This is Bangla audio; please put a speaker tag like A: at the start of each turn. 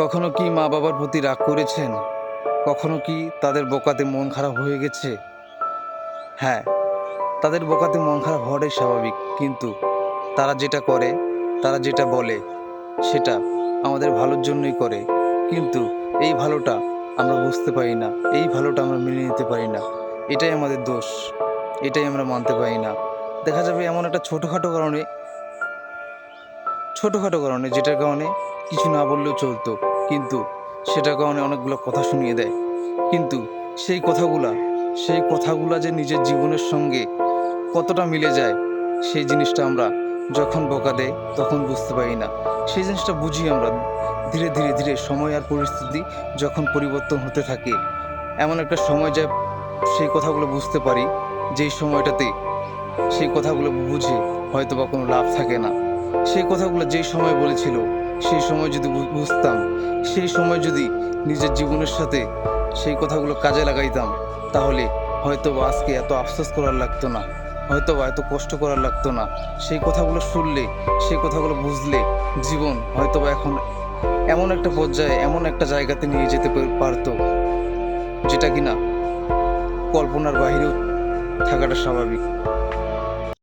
A: কখনো কি মা বাবার প্রতি রাগ করেছেন? কখনো কি তাদের বোকাতে মন খারাপ হয়ে গেছে? হ্যাঁ তাদের বোকাতে মন খারাপ হওয়াটাই স্বাভাবিক, কিন্তু তারা যেটা করে, তারা যেটা বলে, সেটা আমাদের ভালোর জন্যই করে। কিন্তু এই ভালোটা আমরা বুঝতে পারি না, এই ভালোটা আমরা মেনে নিতে পারি না। এটাই আমাদের দোষ, এটাই আমরা মানতে পারি না। দেখা যাবে এমন একটা ছোটোখাটো কারণে ছোটোখাটো কারণে যেটার কারণে কিছু না বললেও চলতো, কিন্তু সেটার কারণে অনেকগুলো কথা শুনিয়ে দেয়। কিন্তু সেই কথাগুলা সেই কথাগুলা যে নিজের জীবনের সঙ্গে কতটা মিলে যায়, সেই জিনিসটা আমরা যখন বোকা দেয় তখন বুঝতে পারি না। সেই জিনিসটা বুঝি আমরা ধীরে ধীরে ধীরে সময় আর পরিস্থিতি যখন পরিবর্তন হতে থাকে, এমন একটা সময় যায় সেই কথাগুলো বুঝতে পারি, যেই সময়টাতে সেই কথাগুলো বুঝে হয়তো বা কোনো লাভ থাকে না। সেই কথাগুলো যেই সময় বলেছিল, সেই সময় যদি বুঝতাম, সেই সময় যদি নিজের জীবনের সাথে সেই কথাগুলো কাজে লাগাইতাম, তাহলে হয়তো বা আজকে এত আফসোস করার লাগতো না হয়তো বা এত কষ্ট করার লাগতো না। সেই কথাগুলো শুনলে, সেই কথাগুলো বুঝলে জীবন হয়তো বা এখন এমন একটা পর্যায়ে, এমন একটা জায়গাতে নিয়ে যেতে পারতো, যেটা কিনা কল্পনার বাহিরেও থাকাটা স্বাভাবিক।